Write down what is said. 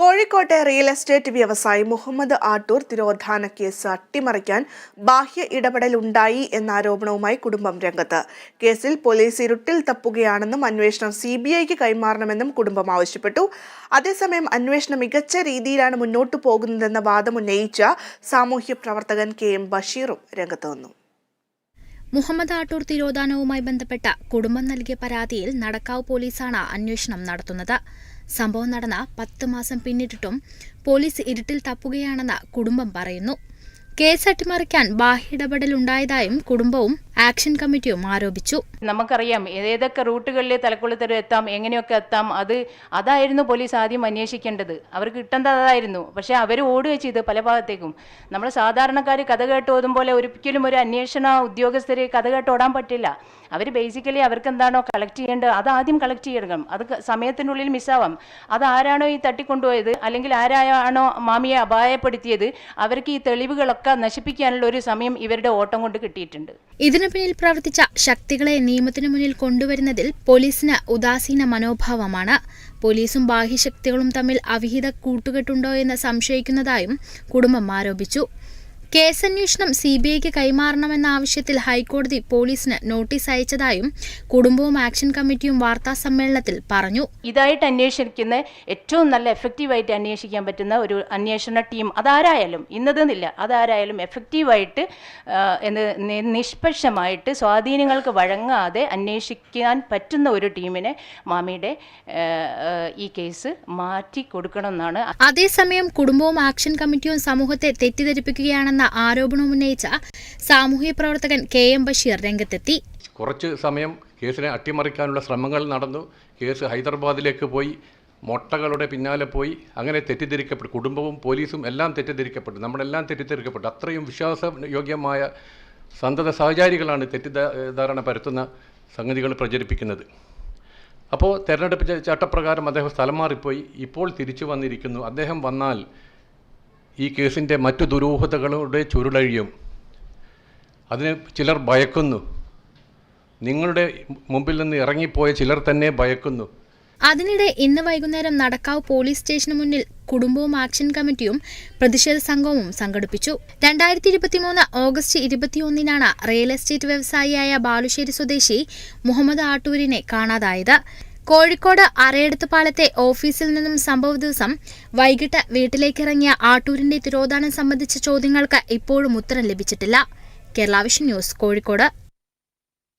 കോഴിക്കോട്ടെ real estate വ്യവസായി Muhammad Attoor തിരോധാന case അട്ടിമറിക്കാൻ ബാഹ്യ ഇടപെടൽ ഉണ്ടായി എന്ന ആരോപണവുമായി കുടുംബം രംഗത്ത്. കേസിൽ പോലീസ് ഇരുട്ടിൽ തപ്പുകയാണെന്നും അന്വേഷണം സി ബി ഐക്ക് കൈമാറണമെന്നും കുടുംബം ആവശ്യപ്പെട്ടു. അതേസമയം അന്വേഷണം മികച്ച രീതിയിലാണ് മുന്നോട്ടു പോകുന്നതെന്ന വാദം ഉന്നയിച്ച സാമൂഹ്യ പ്രവർത്തകൻ കെ എം ബഷീറും രംഗത്ത് വന്നു. മുഹമ്മദ് ആട്ടൂർ തിരോധാനവുമായി ബന്ധപ്പെട്ട കുടുംബം നൽകിയ പരാതിയിൽ നടക്കാവ് പോലീസാണ് അന്വേഷണം നടത്തുന്നത്. സംഭവം നടന്ന പത്ത് മാസം പിന്നിട്ടിട്ടും പോലീസ് ഇരുട്ടിൽ തപ്പുകയാണെന്ന് കുടുംബം പറയുന്നു. കേസ് അട്ടിമറിക്കാൻ ബാഹ്യ ഇടപെടലുണ്ടായതായും കുടുംബവും ആക്ഷൻ കമ്മിറ്റിയും ആരോപിച്ചു. നമുക്കറിയാം ഏതൊക്കെ റൂട്ടുകളിൽ തലക്കുളത്തരം എത്താം എങ്ങനെയൊക്കെ എത്താം അത് അതായിരുന്നു പോലീസ് ആദ്യം അന്വേഷിക്കേണ്ടത്. അവർക്ക് കിട്ടേണ്ടത് അതായിരുന്നു. പക്ഷേ അവർ ഓടുക ചെയ്ത് പല ഭാഗത്തേക്കും. നമ്മൾ സാധാരണക്കാർ കഥ കേട്ട് ഓതും പോലെ ഒരിക്കലും ഒരു അന്വേഷണ ഉദ്യോഗസ്ഥരെ കഥ കേട്ട് ഓടാൻ പറ്റില്ല. അവർ ബേസിക്കലി അവർക്ക് എന്താണോ കളക്ട് ചെയ്യേണ്ടത് അത് ആദ്യം കളക്ട് ചെയ്യണം. അത് സമയത്തിനുള്ളിൽ മിസ്സാവാം അത് ആരാണോ ഈ തട്ടിക്കൊണ്ടുപോയത് അല്ലെങ്കിൽ ആരാണോ മാമിയെ അപായപ്പെടുത്തിയത് അവർക്ക് ഈ തെളിവുകളൊക്കെ നശിപ്പിക്കാനുള്ള ഒരു സമയം ഇവരുടെ ഓട്ടം കൊണ്ട് കിട്ടിയിട്ടുണ്ട്. ഇതിനു പിന്നിൽ പ്രവർത്തിച്ച ശക്തികളെ നിയമത്തിനു മുന്നിൽ കൊണ്ടുവരുന്നതിൽ പോലീസിന് ഉദാസീന മനോഭാവമാണ്. പോലീസും ബാഹ്യശക്തികളും തമ്മിൽ അവിഹിത കൂട്ടുകെട്ടുണ്ടോ എന്ന് സംശയിക്കുന്നതായും കുടുംബം ആരോപിച്ചു. കേസന്വേഷണം സി ബി ഐക്ക് കൈമാറണമെന്ന ആവശ്യത്തിൽ ഹൈക്കോടതി പോലീസിന് നോട്ടീസ് അയച്ചതായും കുടുംബവും ആക്ഷൻ കമ്മിറ്റിയും വാർത്താ സമ്മേളനത്തിൽ പറഞ്ഞു. ഇതായിട്ട് അന്വേഷിക്കുന്ന ഏറ്റവും നല്ല എഫക്റ്റീവായിട്ട് അന്വേഷിക്കാൻ പറ്റുന്ന ഒരു അന്വേഷണ ടീം അതാരായാലും ഇന്നതെന്നില്ല. അതാരായാലും എഫക്റ്റീവായിട്ട് നിഷ്പക്ഷമായിട്ട് സ്വാധീനങ്ങൾക്ക് വഴങ്ങാതെ അന്വേഷിക്കാൻ പറ്റുന്ന ഒരു ടീമിനെ മാമിയുടെ ഈ കേസ് മാറ്റി കൊടുക്കണമെന്നാണ്. അതേസമയം കുടുംബവും ആക്ഷൻ കമ്മിറ്റിയും സമൂഹത്തെ തെറ്റിദ്ധരിപ്പിക്കുകയാണെന്ന ആരോപണം ഉന്നയിച്ച സാമൂഹ്യ പ്രവർത്തകൻ കെ എം ബഷീർ രംഗത്തെത്തി. കുറച്ച് സമയം കേസിനെ അട്ടിമറിക്കാനുള്ള ശ്രമങ്ങൾ നടന്നു. കേസ് ഹൈദരാബാദിലേക്ക് പോയി മൊട്ടകളുടെ പിന്നാലെ പോയി. അങ്ങനെ തെറ്റിദ്ധരിക്കപ്പെട്ടു. കുടുംബവും പോലീസും എല്ലാം തെറ്റിദ്ധരിക്കപ്പെട്ടു. നമ്മളെല്ലാം തെറ്റിദ്ധരിക്കപ്പെട്ടു. അത്രയും വിശ്വാസയോഗ്യമായ സന്തത സഹചാരികളാണ് തെറ്റിദ്ധാരണ പരത്തുന്ന സംഗതികൾ പ്രചരിപ്പിക്കുന്നത്. അപ്പോൾ തെരഞ്ഞെടുപ്പ് ചട്ടപ്രകാരം അദ്ദേഹം സ്ഥലം മാറിപ്പോയി. ഇപ്പോൾ തിരിച്ചു വന്നിരിക്കുന്നു. അദ്ദേഹം വന്നാൽ ഈ കേസിന്റെ മറ്റു ദുരൂഹതകളുടെ ചുരുളഴിയും. അതിന് ചിലർ ഭയക്കുന്നു. നിങ്ങളുടെ മുമ്പിൽ നിന്ന് ഇറങ്ങിപ്പോയ ചിലർ തന്നെ ഭയക്കുന്നു. അതിനിടെ ഇന്ന് വൈകുന്നേരം നടക്കാവ് പോലീസ് സ്റ്റേഷന് മുന്നിൽ കുടുംബവും ആക്ഷൻ കമ്മിറ്റിയും പ്രതിഷേധ സംഘവും സംഘടിപ്പിച്ചു. രണ്ടായിരത്തി ഇരുപത്തിമൂന്ന് ഓഗസ്റ്റ് ഇരുപത്തിയൊന്നിനാണ് റിയൽ എസ്റ്റേറ്റ് വ്യവസായിയായ ബാലുശ്ശേരി സ്വദേശി മുഹമ്മദ് ആട്ടൂരിനെ കാണാതായത്. കോഴിക്കോട് അരയടുത്ത് പാലത്തെ ഓഫീസിൽ നിന്നും സംഭവ ദിവസം വൈകിട്ട് വീട്ടിലേക്കിറങ്ങിയ ആട്ടൂരിന്റെ തിരോധാനം സംബന്ധിച്ച ചോദ്യങ്ങൾക്ക് ഇപ്പോഴും ഉത്തരം ലഭിച്ചിട്ടില്ല. Kerala vision news Kozhikode.